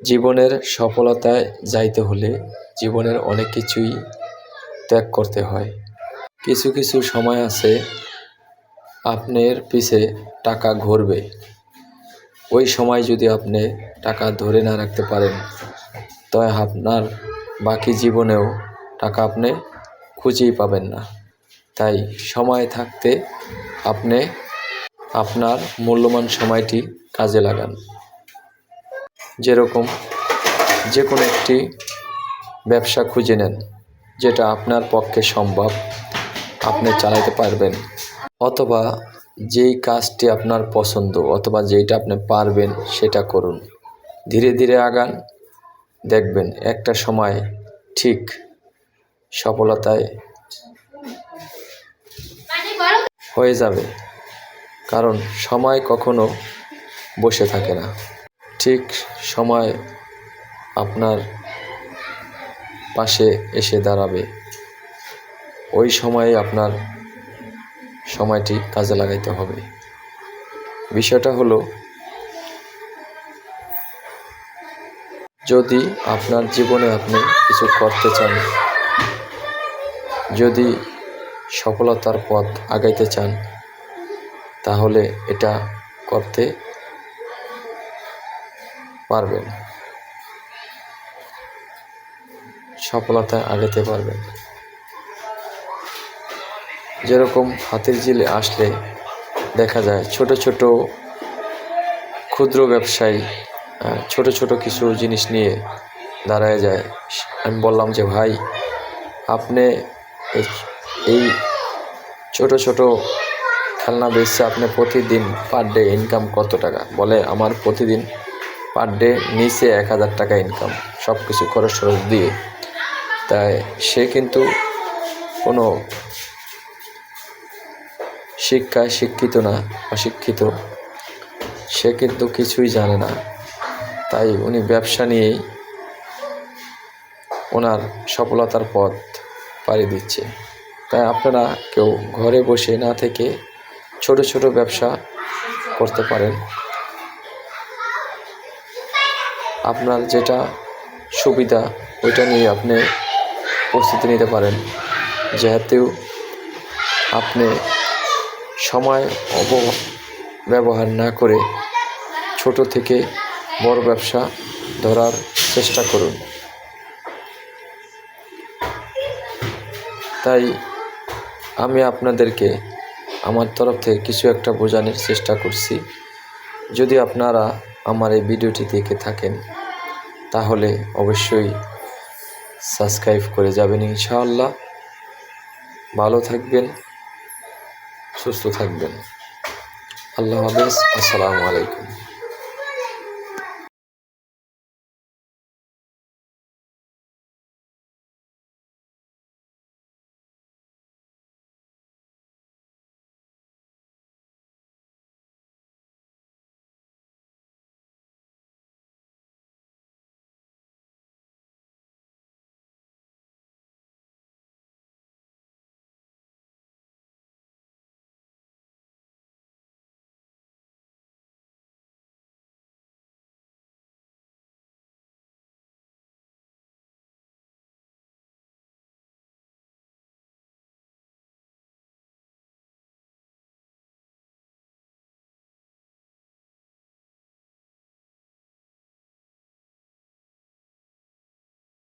জীবনের সফলতায় যাইতে হলে জীবনের অনেক কিছুই ত্যাগ করতে হয়। কিছু কিছু সময় আছে আপনার পিছে টাকা ঘুরবে। ওই সময় যদি আপনি টাকা ধরে না রাখতে পারেন তবে আপনার বাকি জীবনেও টাকা আপনি খুঁজেই পাবেন না। তাই সময় থাকতে আপনি আপনার মূল্যবান সময়টি কাজে লাগান। যেরকম যে কোনো একটি ব্যবসা খুঁজে নেন, যেটা আপনার পক্ষে সম্ভব, আপনি চালাতে পারবেন। অথবা যেই কাজটি আপনার পছন্দ, অথবা যেইটা আপনি পারবেন, সেটা করুন। ধীরে ধীরে আগান। দেখবেন একটা সময় ঠিক সফলতায় হয়ে যাবে, কারণ সময় কখনো বসে থাকে না। ঠিক সময় আপনার পাশে এসে দাঁড়াবে। ওই সময়ে আপনার সময়টি কাজে লাগাইতে হবে। বিষয়টা হলো, যদি আপনার জীবনে আপনি কিছু করতে চান, যদি সফলতার পথ আগাইতে চান, তাহলে এটা করতে পারবেন। সফলতা আগাতে পারবেন। যেরকম হাতির জিলে আসলে দেখা যায়, ছোট ছোট ক্ষুদ্র ব্যবসায়ী ছোট ছোট কিছু জিনিস নিয়ে দাঁড়ায় যায়। আমি বললাম যে, ভাই, আপনি এই ছোট ছোট খেলনা বেচছে আপনি প্রতিদিন পার ডে ইনকাম কত টাকা? বলে, আমার প্রতিদিন পার ডে নিচে এক হাজার টাকা ইনকাম সব কিছু খরচ টরচ দিয়ে। তাই সে কিন্তু কোনো শিক্ষায় শিক্ষিত না, অশিক্ষিত। সে কিন্তু কিছুই জানে না। তাই উনি ব্যবসা নিয়েই ওনার সফলতার পথ পাড়ি দিচ্ছে। তাই আপনারা কেউ ঘরে বসে না থেকে ছোট ছোট ব্যবসা করতে পারেন। আপনার যেটা সুবিধা, ওইটা নিয়ে আপনি প্রস্তুতি নিতে পারেন। যেহেতু আপনি সময় অব ব্যবহার না করে ছোট থেকে বড় ব্যবসা ধরার চেষ্টা করুন। তাই আমি আপনাদেরকে আমার তরফ থেকে কিছু একটা বোঝানোর চেষ্টা করছি। যদি আপনারা আমার এই ভিডিওটি দেখে থাকেন, তাহলে অবশ্যই সাবস্ক্রাইব করে যাবেন ইনশাআল্লাহ। ভালো থাকবেন, সুস্থ থাকবেন। আল্লাহ হাফেজ, আসসালামু আলাইকুম।